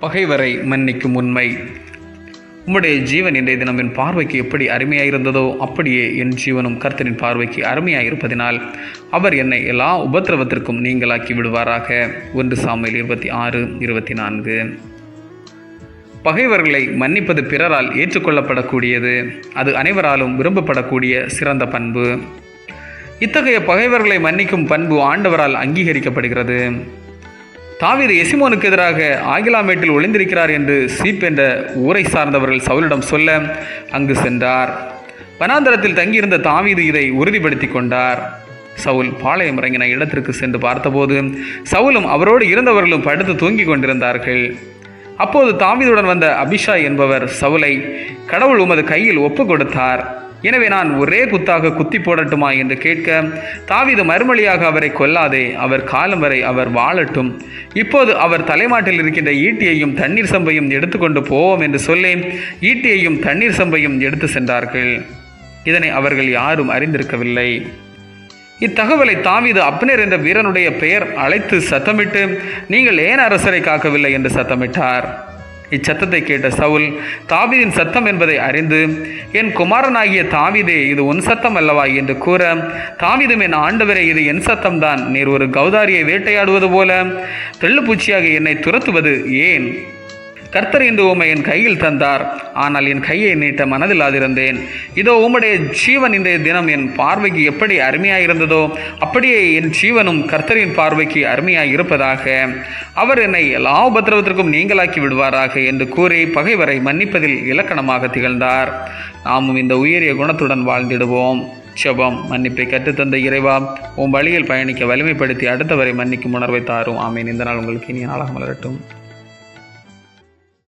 பகைவரை மன்னிக்கும் உண்மை. உம்முடைய ஜீவன் இன்றைய தினம் என் பார்வைக்கு எப்படி அருமையாயிருந்ததோ அப்படியே என் ஜீவனும் கர்த்தரின் பார்வைக்கு அருமையாயிருப்பதினால் அவர் என்னை எல்லா உபத்திரவத்திற்கும் நீங்களாக்கி விடுவாராக. ஒன்று சாமியில் இருபத்தி ஆறு இருபத்தி நான்கு. பகைவர்களை மன்னிப்பது பிறரால் ஏற்றுக்கொள்ளப்படக்கூடியது. அது அனைவராலும் விரும்பப்படக்கூடிய சிறந்த பண்பு. இத்தகைய பகைவர்களை மன்னிக்கும் பண்பு ஆண்டவரால் அங்கீகரிக்கப்படுகிறது. தாவீது எசிமோனுக்கு எதிராக ஆகிலாமேட்டில் ஒளிந்திருக்கிறார் என்று சீப் என்ற ஊரை சார்ந்தவர்கள் சவுலிடம் சொல்ல அங்கு சென்றார். வனாந்தரத்தில் தங்கியிருந்த தாவீது இதை உறுதிப்படுத்தி கொண்டார். சவுல் பாளையம் இறங்கின இடத்திற்கு சென்று பார்த்தபோது சவுலும் அவரோடு இருந்தவர்களும் படுத்து தூங்கிக் கொண்டிருந்தார்கள். அப்போது தாவீதுடன் வந்த அபிஷாய் என்பவர் சவுலை கடவுள் உமது கையில் ஒப்பு கொடுத்தார். எனவே நான் ஒரே குத்தாக குத்தி போடட்டுமா என்று கேட்க தாவிது மறுமொழியாக அவரை கொல்லாதே அவர் காலம் வரை அவர் வாழட்டும். இப்போது அவர் தலைமாட்டில் இருக்கின்ற ஈட்டியையும் தண்ணீர் சம்பையும் எடுத்துக்கொண்டு போவோம் என்று சொல்லி ஈட்டியையும் தண்ணீர் சம்பையும் எடுத்து சென்றார்கள். இதனை அவர்கள் யாரும் அறிந்திருக்கவில்லை. இத்தகவலை தாவிது அப்னர் என்ற வீரனுடைய பெயர் அழைத்து சத்தமிட்டு நீங்கள் ஏன் அரசரை காக்கவில்லை? என்று சத்தமிட்டார். இச்சத்தத்தை கேட்ட சவுல் தாவீதின் சத்தம் என்பதை அறிந்து என் குமாரனாகிய தாவீதே இது உன் சத்தம் அல்லவா? என்று கூற தாவீதும் என் ஆண்டவரே இது என் சத்தம்தான் நீர் ஒரு கௌதாரியை வேட்டையாடுவது போல தெள்ளுப்பூச்சியாக என்னை துரத்துவது ஏன்? கர்த்தர் இன்று உம்மை என் கையில் தந்தார். ஆனால் என் கையை நீட்ட மனதில்லாதிருந்தேன். இதோ உம்முடைய ஜீவன் இன்றைய தினம் என் பார்வைக்கு எப்படி அருமையாயிருந்ததோ அப்படியே என் ஜீவனும் கர்த்தரின் பார்வைக்கு அருமையாக இருப்பதாக அவர் என்னை எல்லா உபத்திரவத்திற்கும் நீங்களாக்கி விடுவாராக என்று கூறி பகைவரை மன்னிப்பதில் இலக்கணமாக திகழ்ந்தார். நாமும் இந்த உயரிய குணத்துடன் வாழ்ந்திடுவோம். செபம் மன்னிப்பை கற்றுத்தந்த இறைவா உன் வழியில் பயணிக்க வலிமைப்படுத்தி அடுத்தவரை மன்னிக்கும் உணர்வை தாரும். ஆமீன். இந்த நாள் உங்களுக்கு இனிய நாளாக மலரட்டும்.